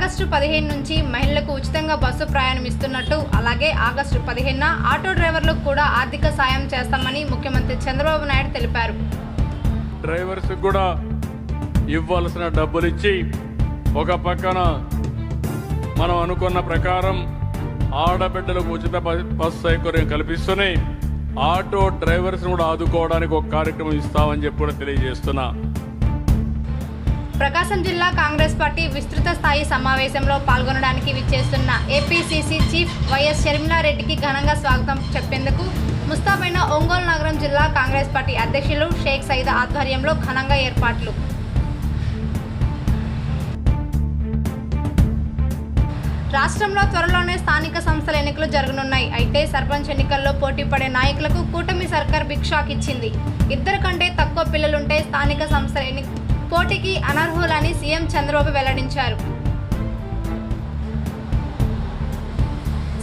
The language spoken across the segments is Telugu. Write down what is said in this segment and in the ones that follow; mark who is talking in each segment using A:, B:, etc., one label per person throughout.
A: ఆగస్టు పదిహేను నుంచి మహిళలకు ఉచితంగా బస్సు ప్రయాణం ఇస్తున్నట్టు అలాగే ఆగస్టు పదిహేనున ఆటో డ్రైవర్లకు కూడా ఆర్థిక సాయం చేస్తామని ముఖ్యమంత్రి చంద్రబాబు నాయుడు తెలిపారు.
B: డ్రైవర్స్ కూడా ఇవ్వాల్సిన డబ్బులు ఇచ్చి ఒక పక్కన మనం అనుకున్న ప్రకారం ఆడబిడ్డలకు ఉచిత బస్ బస్సు సౌకర్యం కల్పిస్తూనే ఆటో డ్రైవర్స్ కూడా ఆదుకోవడానికి ఒక కార్యక్రమం ఇస్తామని చెప్పి కూడా తెలియజేస్తున్నా.
A: ప్రకాశం జిల్లా కాంగ్రెస్ పార్టీ విస్తృత స్థాయి సమావేశంలో పాల్గొనడానికి విచ్చేస్తున్న ఏపీసీసీ చీఫ్ వైఎస్ షర్మిలారెడ్డికి ఘనంగా స్వాగతం చెప్పేందుకు ముస్తాబైన ఒంగోలు నగరం జిల్లా కాంగ్రెస్ పార్టీ అధ్యక్షులు షేక్ సయీద్ ఆధ్వర్యంలో ఘనంగా ఏర్పాట్లు. రాష్ట్రంలో త్వరలోనే స్థానిక సంస్థల ఎన్నికలు జరగనున్నాయి. అయితే సర్పంచ్ ఎన్నికల్లో పోటీ పడే నాయకులకు కూటమి సర్కార్ బిగ్ షాక్ ఇచ్చింది ఇద్దరు కంటే తక్కువ పిల్లలుంటే స్థానిక సంస్థల ఎన్నిక పోటీకి అనర్హులని సీఎం చంద్రబాబు వెల్లడించారు.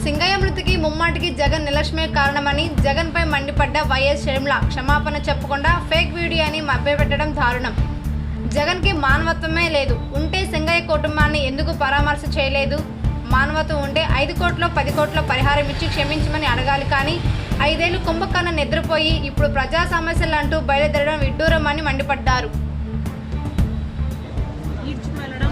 A: సింగయ్య మృతికి ముమ్మాటికి జగన్ నిర్లక్ష్యమే కారణమని జగన్పై మండిపడ్డ వైఎస్ షర్మిల క్షమాపణ చెప్పకుండా ఫేక్ వీడియో అని మభ్యపెట్టడం దారుణం. జగన్కి మానవత్వమే లేదు. ఉంటే సింగయ్య కుటుంబాన్ని ఎందుకు పరామర్శ చేయలేదు? మానవత్వం ఉంటే ఐదు కోట్ల పది కోట్ల పరిహారం ఇచ్చి క్షమించమని అడగాలి కానీ ఐదేళ్ళు కుంభకర్ణ నిద్రపోయి ఇప్పుడు ప్రజా సమస్యలు అంటూ బయలుదేరడం విడ్డూరమని మండిపడ్డారు.
C: valorar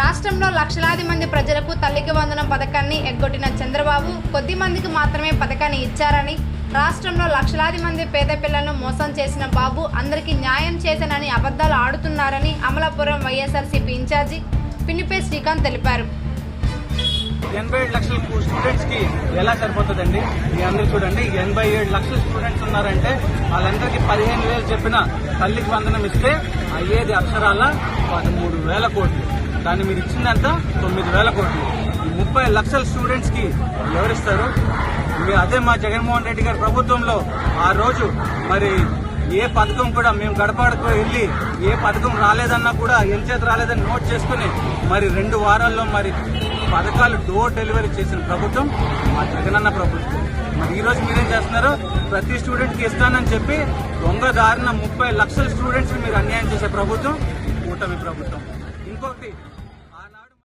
A: రాష్ట్రంలో లక్షలాది మంది ప్రజలకు తల్లికి వందనం పథకాన్ని ఎగ్గొట్టిన చంద్రబాబు కొద్ది మందికి మాత్రమే పథకాన్ని ఇచ్చారని రాష్ట్రంలో లక్షలాది మంది పేద పిల్లలను మోసం చేసిన బాబు అందరికీ న్యాయం చేశానని అబద్ధాలు ఆడుతున్నారని అమలాపురం వైఎస్ఆర్సీపీ ఇన్ఛార్జి పిన్నిపే శ్రీకాంత్ తెలిపారు.
D: ఎనభై ఏడు లక్షల స్టూడెంట్స్కి ఎలా సరిపోతుందండి? మీ అందరూ చూడండి ఎనభై ఏడు లక్షల స్టూడెంట్స్ ఉన్నారంటే వాళ్ళందరికీ పదిహేను వేలు చెప్పిన తల్లికి వందనం ఇస్తే అయ్యేది అక్షరాల? పదమూడు వేల కోట్లు. దాన్ని మీరు ఇచ్చిందంత తొమ్మిది వేల కోట్లు. ఈ ముప్పై లక్షల స్టూడెంట్స్కి ఎవరిస్తారు? అదే మా జగన్మోహన్ రెడ్డి గారి ప్రభుత్వంలో ఆ రోజు మరి ఏ పథకం కూడా మేము గడపడకు వెళ్ళి ఏ పథకం రాలేదన్నా కూడా ఎంచేత రాలేదని నోట్ చేసుకుని మరి రెండు వారాల్లో మరి పథకాలు డోర్ డెలివరీ చేసిన ప్రభుత్వం మా జగనన్న ప్రభుత్వం. మరి ఈ రోజు మీరేం చేస్తున్నారు ప్రతి స్టూడెంట్కి ఇస్తానని చెప్పి దొంగ దారిన ముప్పై లక్షల స్టూడెంట్స్ మీరు అన్యాయం చేసే ప్రభుత్వం కూటమి ప్రభుత్వం. ఇంకొకటి